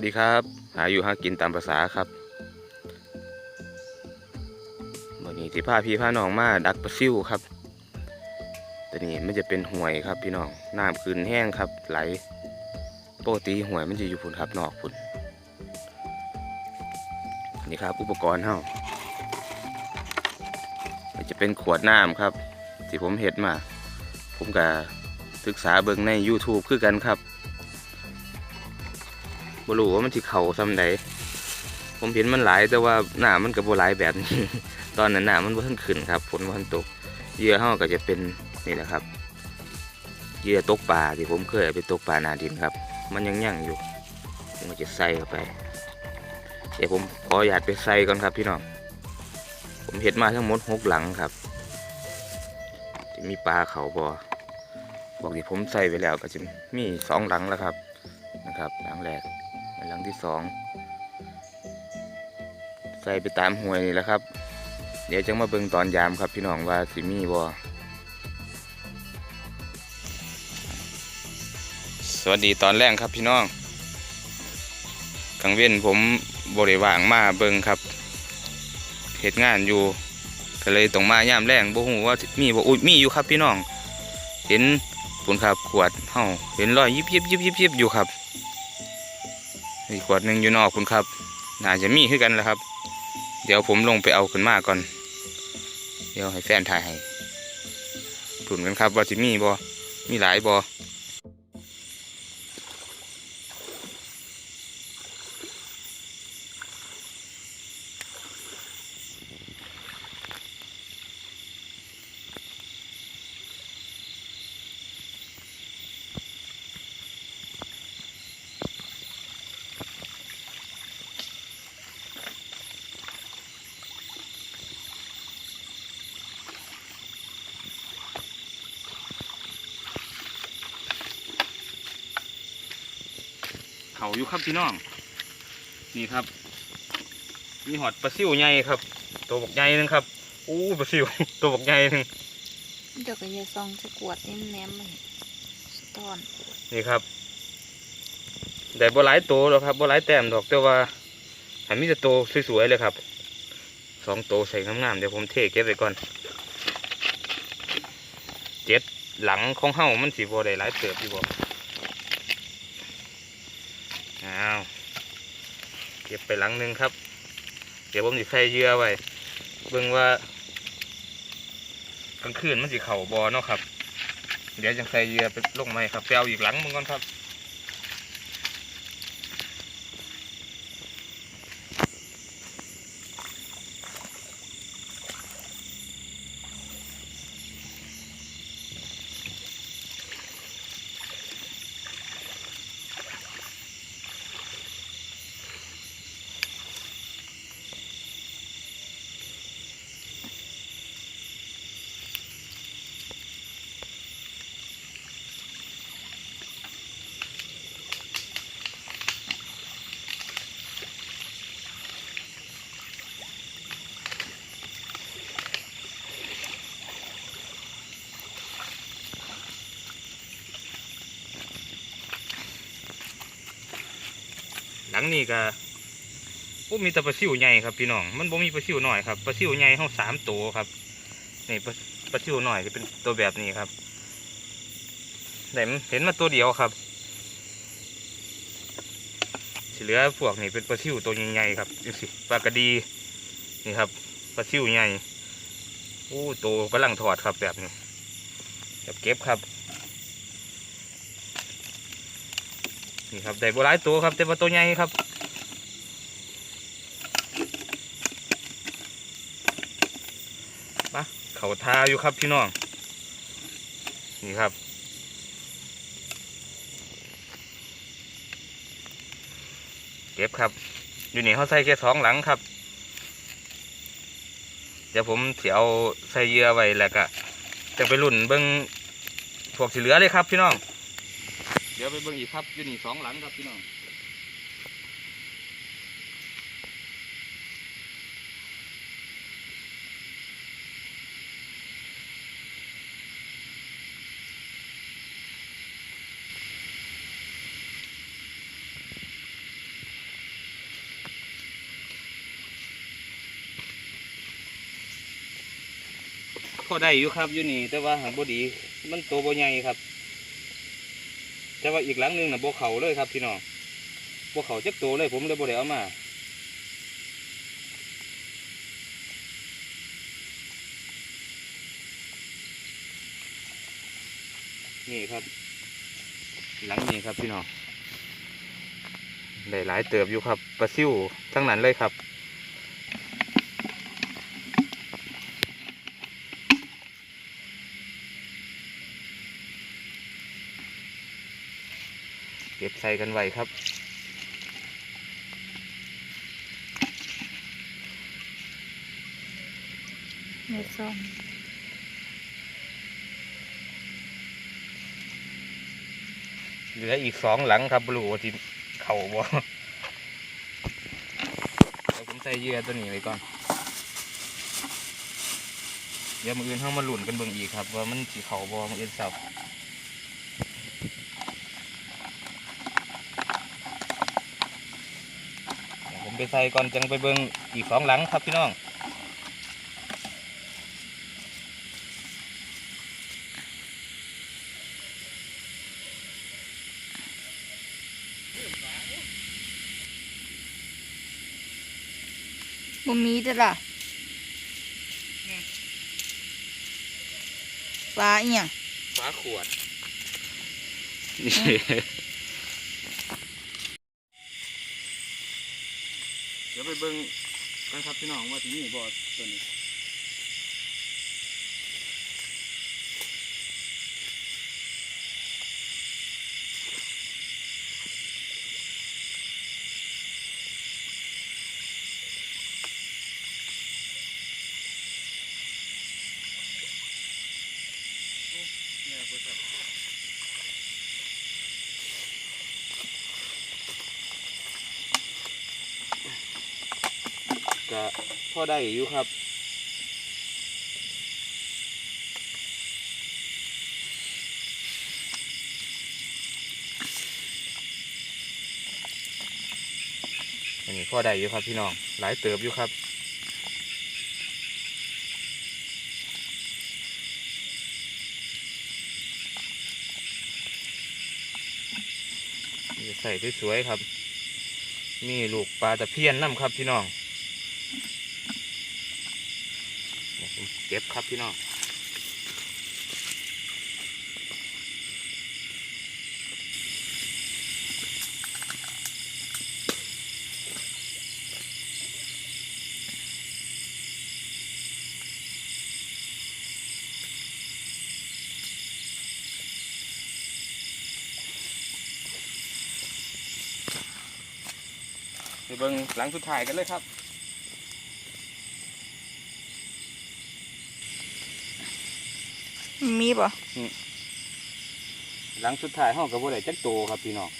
วัสดีครับ หาอยู่หากินตามภาษาครับวันนี้ที่พาพี่พาน้องมาดักปลาซิวครับแต่นี่มันจะเป็นห่วยครับพี่น้องน้ำคืนแห้งครับ ไหลปกติห่วยมันจะอยู่พุ่นครับนอกพุ่นนี่ครับ อุปกรณ์เฮามันจะเป็นขวดน้ำครับที่ผมเห็ดมา ผมก็ศึกษาเบิ่งใน YouTube คือกันครับ บ่รู้ว่ามันสิเข่าซ้ำใดผมเห็นมันหลายแต่ว่าหน้ามันก็บ่หลายแบบนี้ ตอนนั้นหน้ามันบ่ทันขึ้นครับฝนบ่ทันตกเหยื่อเฮาก็จะเป็นนี่แหละครับเหยื่อตกปลาที่ผมเคยเอาไปตกปลานาดินครับ มันยังยั่งอยู่ผมก็จะใส่เข้าไป เดี๋ยวผมขออนุญาตไปใส่ก่อนครับพี่น้องผมเห็ดมาทั้งหมดหกหลังครับจะมีปลาเขาบ่บอกที่ผมใส่ไปแล้วก็จะมีสองหลังแล้วครับนะครับ หลังแรก หลังที่สองใส่ไปตามห้วยนี่แหละครับ เดี๋ยวจะมาเบิ่งตอนยามครับพี่น้องว่าสิมีบ่สวัสดีตอนแรกครับพี่น้องกลางเว้นผมบริว่างมาเบิ่งครับเหตุงานอยู่ ก็เลยต้องมายามแรงบ่ฮู้ว่ามีบ่อุ้ยมีอยู่ครับพี่น้อง เห็นปุ่นครับขวดเฮาเห็นรอยยิบยิบยิบยิบยิบอยู่ครับ อีกขวดหนึ่งอยู่นอกคุณครับน่าจะมีขึ้นกันแล้วครับ เดี๋ยวผมลงไปเอาขึ้นมาก่อน เดี๋ยวให้แฟนถ่ายให้ถุนกันครับว่าจะมีบอมีหลายบอ เขาอยู่ครับพี่น้อง นี่ครับ มีหอดปลาซิวใหญ่ครับ ตัวบกใหญ่หนึงครับอู้ปลาซิว ตัวบกใหญ่หนึงเดี๋ยวก็ยายซองจะกวดนี่แหนมมันสะตอนนี่ครับได้บ่หลายตัวหรอกครับบ่หลายแต้มดอกแต่ว่าให้มีแต่ตัวสวยๆเลยครับสองตัวใส่งามๆเดี๋ยวผมเทเก็บไว้ก่อนเจ็ดหลังของเฮามันสิบ่ได้หลายเติบอยู่บ่ อ้าวเก็บไปหลังนึงครับ เดี๋ยวผมจะใส่เยื่อไว้เบิ่งว่ากลางคืนมันสิเข่าบ่เนาะครับ เดี๋ยวจะใส่เยื่อไปลงไหมครับแปเอาอีกหลังมึงก่อนครับ หลังนี้ก็มีแต่ปลาซิวใหญ่ครับพี่น้อง มันบ่มีปลาซิวหน่อยครับปลาซิวใหญ่ห้องสามตัวครับ นี่ปลาปลาซิวหน่อยจะเป็นตัวแบบนี้ครับแต่เห็นมาตัวเดียวครับสิเหลือพวกนี้เป็นปลาซิวตัวใหญ่ๆครับดูสิปลากระดีนี่ครับปลาซิวใหญ่โอ้ตัวกำลังถอดครับแบบนี้แบบเก็บครับ นี่ครับได้บัวหลายตัวครับแต่ว่าตัวใหญ่ครับมาเขาทาอยู่ครับพี่น้อง นี่ครับเก็บครับ อยู่นี่เขาใส่แค่สองหลังครับ เดี๋ยวผมเสียเอาใส่เยื่อไว้แล้วก็จะไปรุ่นเบิ้งพวกสีเหลือเลยครับพี่น้อง ดี๋ยวไปเบิ่งอีกครับอยู่นี่สองหลังครับพี่น้องพอได้อยู่ครับอยู่นี่แต่ว่าหางบดี มันโตัวบ่ใหญ่ครับ แต่ว่าอีกหลังหนึงน่ะบ่เขาเลยครับพี่น้องบ่เขาจักโตเลยผมเลยบ่ได้เอามานี่ครับ หลังนี้ครับพี่น้องได้หลายเติบอยู่ครับปลาซิวทั้งนั้นเลยครับ ใส่กันไว้ครับเยซองเหลืออีกสองหลังครับบรูว่าที่เข่าบ่เดี๋ยวผมใส่เหยื่อตัวนี้ไว้ก่อน เดี๋ยวมืออื่นเข้ามาหลุนกันเบิ่งอีกครับ ว่ามันสีเข่าบ่มืออื่นเสาเดี๋ยวผม ไปใส่ก่อนจังไปเบิ่งอีกสองหลังครับพี่น้องบ่มีเด้อล่ะปลาอีหยังฟ้าขวด นี่ เดี๋ยว ไปเบิ่งกันครับพี่น้องว่าที่นี่บ่อตัวนี้ เนี่ยเปิดครับ ก็พอได้อยู่ครับอันนี้พอได้อยู่ครับพี่น้อง หลายเติบอยู่ครับจะใส่สวยๆครับ มีลูกปลาตะเพียนน้ำครับพี่น้องเดี๋ยวผม เก็บครับพี่น้องไปเบิ่งหลังสุดท้ายกันเลยครับ มีบ่หลังสุดท้ายห้องกับบ่ได้จักโตครับพี่น้อง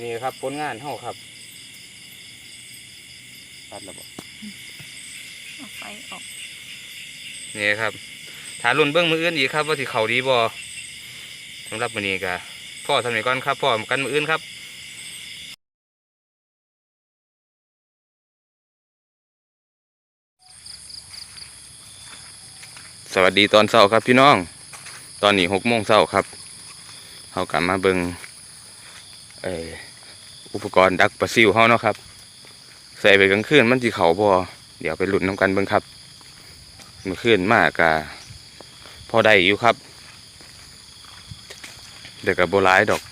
นี่ครับผลงานห้องครับตัดแล้วบ่เอาไฟออกนี่ครับถารุ่นเบื้องมืออื่นอีกครับ ว่าสิเขาดีบ่สำหรับวันนี้ก็พ่อทำนี้ก่อนครับพ่อกันมืออื่นครับ สวัสดีตอนเช้าครับพี่น้อง ตอนนี้หกโมงเช้าครับเขากลับมาเบิงเอออุปกรณ์ดักปลาซิวเขาเนาะครับ ใส่ไปกลางคืนมันสิเขาบ่เดี๋ยวไปหลุดน้ำกันเบิงครับเมื่อคืนมากกะพอได้อยู่ครับเด็กกับโบร้ายดอก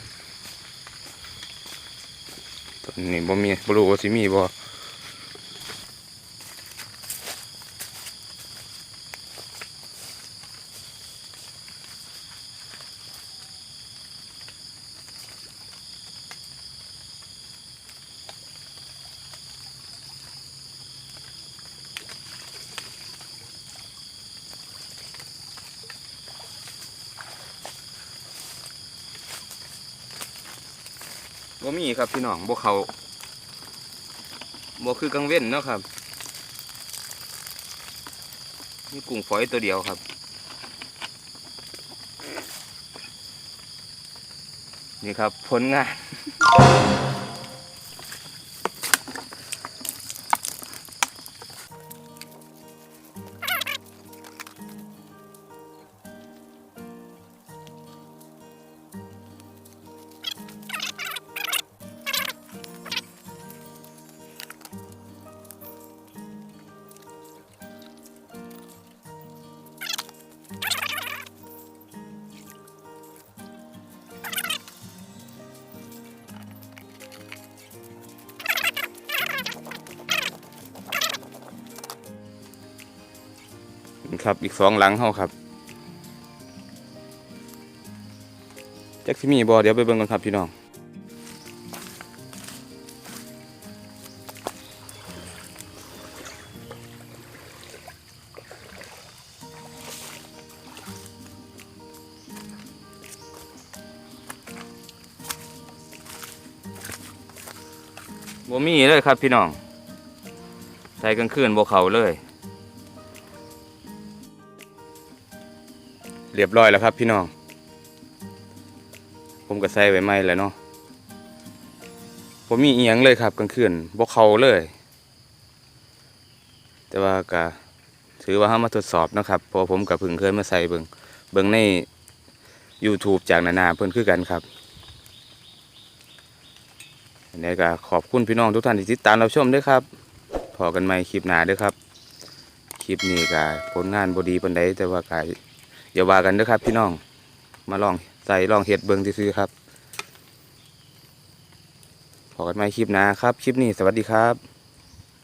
ตอนนี้บ่มีบ่รู้ว่าสิมีบ่ บ่มีครับพี่น้องบ่เขาบ่คือกังเว้นเนาะครับนี่กุ้งฝอยตัวเดียวครับ นี่ครับผลงาน ครับ อีกสองหลังเฮาครับจักสิมีบ่เดี๋ยวไปเบิ่งกันครับพี่น้องบ่มีเลยครับพี่น้องใส่กลางคืนบ่เขาเลย เรียบร้อยแล้วครับพี่น้อง ผมก็ใส่ไว้ไม่แล้วเนาะผมมีเอียงเลยครับกลางคืนบ่เขาเลย แต่ว่าก็ถือว่าเฮามาทดสอบนะครับพอผมกับพึ่งเคยมาใส่เบิงเบิงใน YouTube จากนานาเพิ่นคือกันครับนนี้ก็ขอบคุณพี่น้องทุกท่านที่ติดตามรับชมด้วยครับพอกันใหม่คลิปหน้าด้วยครับ คลิปนี้ก็ผลงานบดีปานใดแต่ว่าก็อย่าว่ากันนะครับ พี่น้อง มาลองใส่ลองเห็ดเบิงซื้อครับพอกันใหม่คลิปนะครับ คลิปนี้สวัสดีครับ